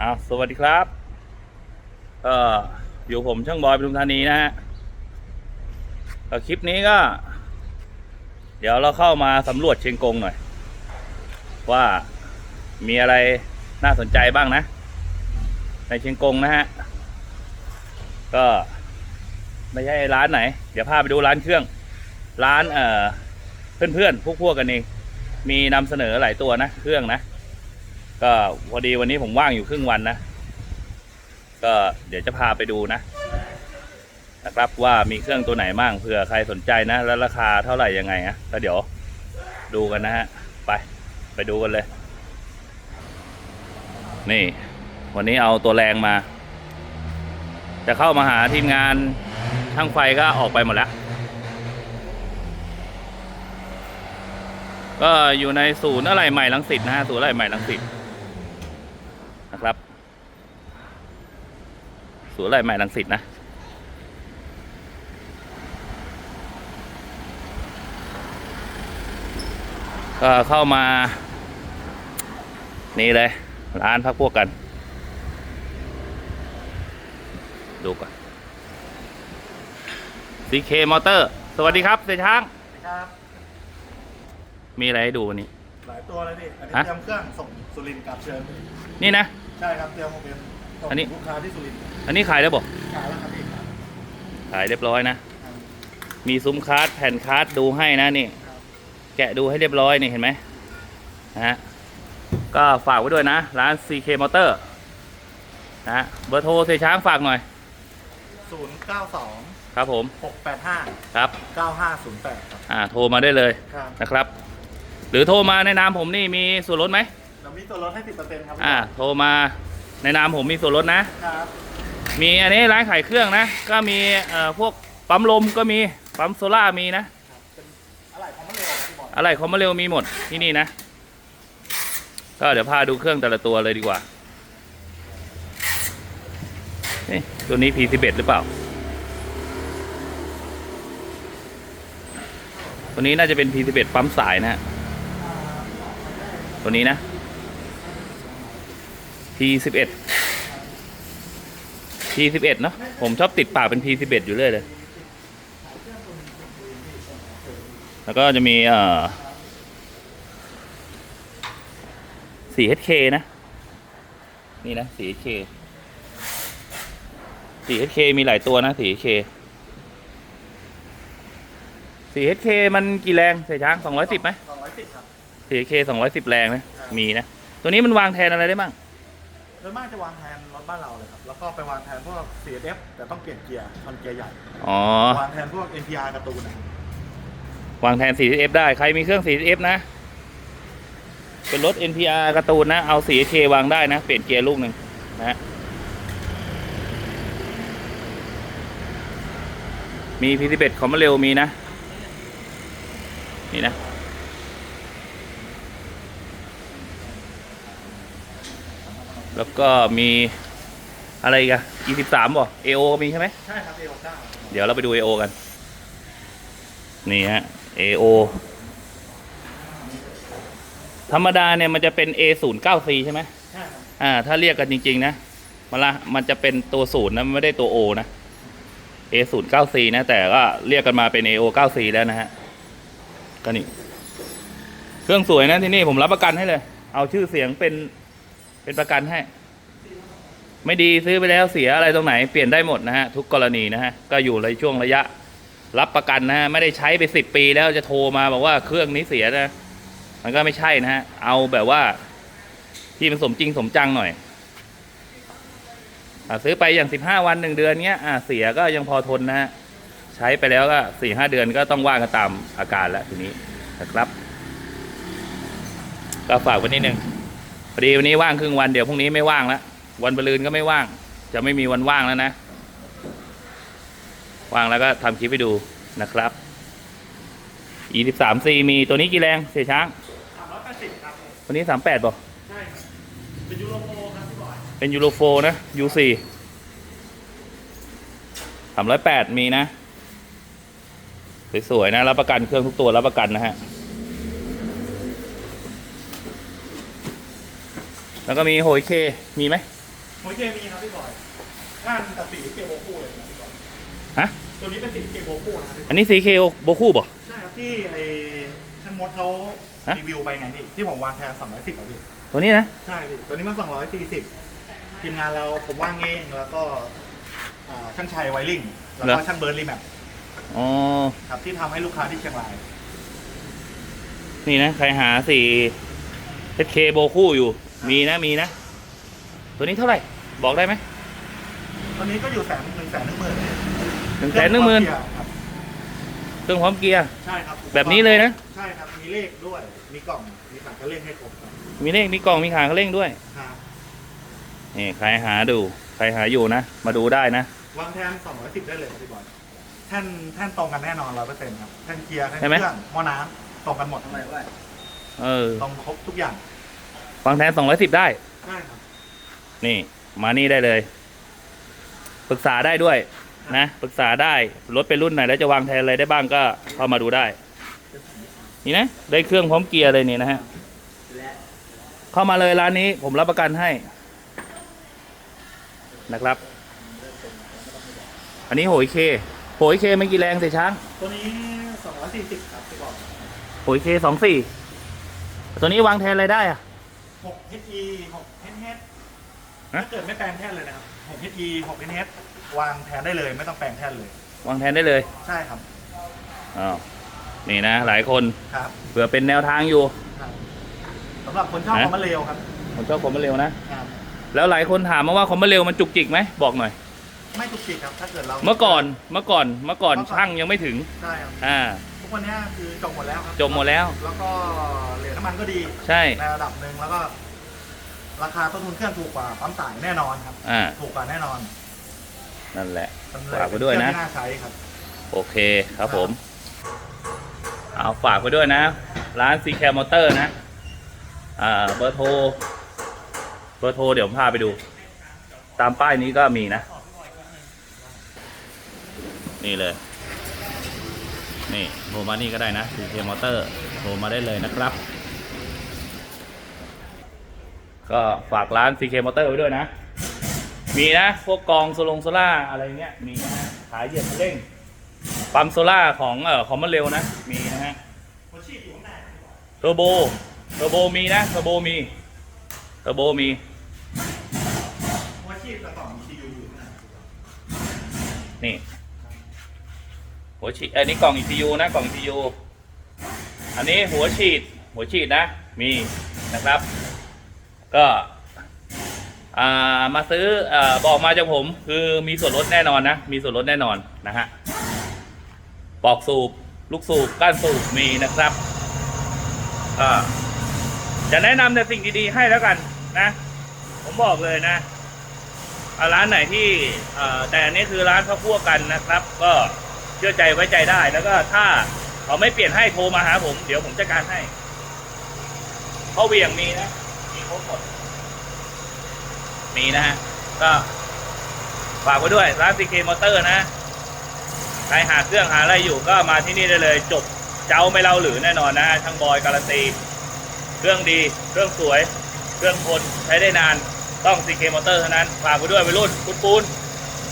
อ้าวสวัสดีครับ เอ่ออยู่ผมช่างบอยปทุมธานีนะฮะคลิปนี้ก็ เดี๋ยวเราเข้ามาสำรวจเชียงกงหน่อย ว่ามีอะไรน่าสนใจบ้างนะ ในเชียงกงนะฮะ ก็ไม่ใช่ร้านไหน เดี๋ยวพาไปดูร้านเครื่อง ร้านเอ่อเพื่อนๆพวกพวกๆกันเอง มีนำเสนอหลายตัวนะ เครื่องนะ ก็พอดีวันนี้ผมว่างอยู่ครึ่งวันนะ ก็เดี๋ยวจะพาไปดูนะนะครับว่ามีเครื่องตัวไหนบ้างเผื่อใครสนใจนะ แล้วราคาเท่าไหร่ยังไงนะก็เดี๋ยวดูกันนะฮะ ไปไปดูกันเลย นี่ วันนี้เอาตัวแรงมา จะเข้ามาหาทีมงานช่างไฟก็ออกไปหมดแล้วก็อยู่ในศูนย์อะไรใหม่ลังสิตนะฮะศูนย์อะไรใหม่ลังสิตนะครับ ศูนย์อะไรใหม่ลังสิตนะ ก็เข้ามา นี่เลย ร้านพักพวกกัน ดูก่อน CK Motor สวัสดีครับเสยช้าง ครับ มีอะไรให้ดูวันนี้ หลายตัวเลยพี่อันนี้ฮะ เตรียมเครื่องส่งสุรินทร์กลับเชิญ นี่นะ ใช่ครับ เตรียมโมเดลส่ง อันนี้ ลูกค้าที่สุรินทร์อันนี้ขายแล้วบอกขายแล้วครับพี่ครับขายเรียบร้อยนะครับมีซุ้มคาร์ดแผ่นคาร์ดดูให้นะนี่ครับแกะดูให้เรียบร้อยนี่เห็นไหมนะฮะ ก็ฝากไว้ด้วยนะ ร้าน CK Motor นะฮะเบอร์โทรเสยช้างฝากหน่อย ศูนย์เก้าสองครับผม หกแปดห้าครับ เก้าห้าศูนย์แปดครับอ่า โทรมาได้เลยครับนะครับ หรือโทรมาในนามผมนี่มีส่วนลดไหม เรามีตัวลดให้สิบเปอร์เซ็นต์ครับอ่า โทรมา ในนามผมมีส่วนลดนะ ครับมีอันนี้ร้านขายเครื่องนะ ก็มีเอ่อพวกปั๊มลมก็มีปั๊มโซล่ามีนะเป็นอะไรของมะเร็วที่บอกอะไรคอมมาเร็วมีหมดที่นี่นะ ก็เดี๋ยวพาดูเครื่องแต่ละตัวเลยดีกว่า นี่ตัวนี้ P11 หรือเปล่า ตัวนี้น่าจะเป็น P11 ปั๊มสายนะฮะตัวนี้นะ P11 P11 เนอะผมชอบติดปากเป็น P11 อยู่เรื่อยเลย แล้วก็จะมีเอ่อ 4HK นะ นี่นะ 4HK 4HK มีหลายตัวนะ 4HK 4HK มันกี่แรงใส่ช้าง 210ไหมสองร้อยสิบครับ 4HK 210 แรงนะ มีนะ ตัวนี้มันวางแทนอะไรได้บ้าง โดยมากจะวางแทนรถบ้านเราเลยครับ แล้วก็ไปวางแทนพวก CSF แต่ต้องเปลี่ยนเกียร์ชนเกียร์ใหญ่ อ๋อ วางแทนพวก NPR การ์ตูนอะวางแทน 4SF ได้ ใครมีเครื่อง 4SF นะ เป็นรถ NPR การ์ตูนนะ เอา 4AK วางได้นะ เปลี่ยนเกียร์ลูกหนึ่งนะฮะมี P11 คอมมาเร็วมีนะ นี่นะ แล้วก็มีอะไรอีกัน E13 บ่ AO ก็มีใช่ไหมใช่ครับเอโอเก้าเดี๋ยวเราไปดู AO กัน นี่ฮะ AO ธรรมดาเนี่ยมันจะเป็น A09C ใช่ไหมใช่ครับอ่า ถ้าเรียกกันจริง ๆ นะมันละมันจะเป็นตัวศูนย์นะมันไม่ได้ตัว O นะ A09C นะ แต่ก็เรียกกันมาเป็น AO9C แล้วนะฮะก็นี่ เครื่องสวยนะที่นี่ผมรับประกันให้เลย เอาชื่อเสียงเป็น เป็นประกันให้ ไม่ดีซื้อไปแล้วเสียอะไรตรงไหนเปลี่ยนได้หมดนะฮะทุกกรณีนะฮะก็อยู่ในช่วงระยะรับประกันนะฮะไม่ได้ใช้ไปสิบปีแล้วจะโทรมาบอกว่าเครื่องนี้เสียนะ มันก็ไม่ใช่นะฮะเอาแบบว่า ที่มันสมจริงสมจังหน่อยอซื้อไปอย่างสิบห้าวันหนึ่งเดือนเนี้ยอ่าเสียก็ยังพอทนนะฮะใช้ไปแล้วก็สี่ห้าเดือนก็ต้องว่ากันตามอาการแล้วทีนี้นะครับ ก็ฝากไว้นิดนึง อดีวันนี้ว่างครึ่งวันเดี๋ยวพรุ่งนี้ไม่ว่างแล้ววันบรืนก็ไม่ว่าง จะไม่มีวันว่างแล้วนะ ว่างแล้วก็ทำคลิปให้ดูนะครับ E13C มีตัวนี้กี่แรงเสียช้างสามร้อยแปดสิบครับตัวนี้38บอกใช่ครับเป็นยูโรโฟครับพี่บอยเป็นยูโรโฟนะ U4 308มีนะสวยๆนะรับประกันเครื่องทุกตัวรับประกันนะฮะ แล้วก็มีโฮยเค มีไหมหัวเคมีครับพี่บอยก้านกับสีเกโบคู่เลยครับพี่บอยฮะตัวนี้เป็นสีเกโบคู่นะครับพี่บอยอันนี้ CK โบคู่ป่ะใช่ครับที่ไอ้ช่างมดเขาฮะรีวิวไปไงพี่ที่ผมวางแทน210อะพี่ตัวนี้นะใช่พี่ตัวนี้มัน240ทีมงานเราผมว่างเองแล้วก็อ่าช่างชัยไวริงแล้วก็ช่างเบิร์ดรีแมปอ๋อครับที่ทำให้ลูกค้าที่เชียงราย นี่นะ ใครหาสี่ SK โบคู่อยู่ มีนะมีนะ ตัวนี้เท่าไหร่ บอกได้ไหมตอนนี้ก็อยู่แสนหนึ่งแสนหนึ่งหมื่นหนึ่งแสนหนึ่งหมื่นครับเครื่องพร้อมเกียร์ ใช่ครับแบบนี้เลยนะ ใช่ครับ มีเลขด้วย มีกล่อง มีถังกระเล่นให้ครบครับมีเลข มีกล่อง มีขาเขาเร่งด้วยครับนี่ใครหาดู ใครหาอยู่นะ มาดูได้นะ วางแทน210ได้เลยครับพี่บอลแท่นแท่นตรงกันแน่นอน100%ครับ แท่นเกียร์ แท่นใช่ไหมเครื่องหม้อน้ำตรงกันหมดทั้งหมดเออตรงครบทุกอย่าง ฟังแทนสองร้อยสิบได้ใช่ครับ นี่ มานี่ได้เลย ปรึกษาได้ด้วย นะ ปรึกษาได้ รถเป็นรุ่นไหนแล้วจะวางแทนอะไรได้บ้างก็เข้ามาดูได้ นี่นะ ได้เครื่องพร้อมเกียร์เลยนี่นะฮะ เข้ามาเลยร้านนี้ผมรับประกันให้ นะครับ อันนี้โหยเค โหยเคไม่กี่แรงเสียช้าง ตัวนี้240ครับพี่บอลโหยเคสองสี่ ตัวนี้วางแทนอะไรได้อะ 6 HE 6 HH ฮะ ถ้าเกิดไม่แปลงแท่นเลยนะครับ6 HE 6 HH วางแทนได้เลยไม่ต้องแปลงแท่นเลย วางแทนได้เลยใช่ครับอ้าวนี่นะ หลายคนครับเผื่อเป็นแนวทางอยู่ ครับสำหรับคนชอบฮะคอมมาเร็วครับผมชอบคอมมาเร็วนะ ครับ แล้วหลายคนถามมาว่าคอมมาเร็วมันจุกจิกไหมบอกหน่อย ไม่ตุกติกครับ ถ้าเกิดเรา เมื่อก่อนเมื่อก่อนเมื่อก่อนเมื่อก่อน ช่างยังไม่ถึง ใช่ครับ อ่าทุ กวันนี้คือจบหมดแล้วครับจบหมดแล้ว แล้วก็เหรียญน้ำมันก็ดีใช่ ในระดับหนึ่งแล้วก็ ราคาต้นทุนเครื่องถูกกว่าปั๊มสายแน่นอนครับอ่า ถูกกว่าแน่นอนนั่นแหละมันเลฝากไว้ด้วยนะ เป็เครื่องที่น่าใช้ครับ โอเคครับผม เอาฝากไว้ด้วยนะ ร้าน CK Motor นะ อ่า เบอร์โทร เบอร์โทรเดี๋ยวผมพาไปดู ตามป้ายนี้ก็มีนะ นี่เลย นี่โทรมานี่ก็ได้นะ CK Motor โทรมาได้เลยนะครับ ก็ฝากร้าน CK Motor ไว้ด้วยนะ มีนะ พวกกองโซลงโซล่าอะไรเงี้ย มีนะขายเหยียบเร่ง ปั๊มโซล่าของเอ่อคอมมอนเร็วนะ มีนะฮะหัวฉีดอยู่ข้างในเทอร์โบเทอร์โบมีนะเทอร์โบมีเทอร์โบมีหัวฉีดกระต่อง ECU อยู่ข้างในนี่ หัวฉีดอันนี้กล่อง ECU นะกล่อง ECU อันนี้หัวฉีดหัวฉีดนะมีนะครับ ก็ามาซื้ออบอกมาจากผม คือมีส่วนลดแน่นอนนะ มีส่วนลดแน่นอนนะฮะปอกสูบ ลูกสูบ ก้านสูบมีนะครับจะแนะนำแต่สิ่งดีๆให้แล้วกันนะ ผมบอกเลยนะร้านไหนที่แต่อันนี้คือร้านข้าวคั่วกันนะครับ ก็ เชื่อใจไว้ใจได้ แล้วก็ถ้าเขาไม่เปลี่ยนให้โทรมาหาผม เดี๋ยวผมจัดการให้เขาเวียงมีนะ มีครบหมด มีนะฮะ ก็ฝากไว้ด้วยร้าน CK Motor นะ ใครหาเครื่องหาอะไรอยู่ก็มาที่นี่ได้เลย จบเจ้าไม่เล่าหรือแน่นอนนะช่างบอยการันตี เครื่องดี เครื่องสวย เครื่องทนใช้ได้นาน ต้อง CK Motor เท่านั้น ฝากไว้ด้วยวัยรุ่นคุณปูน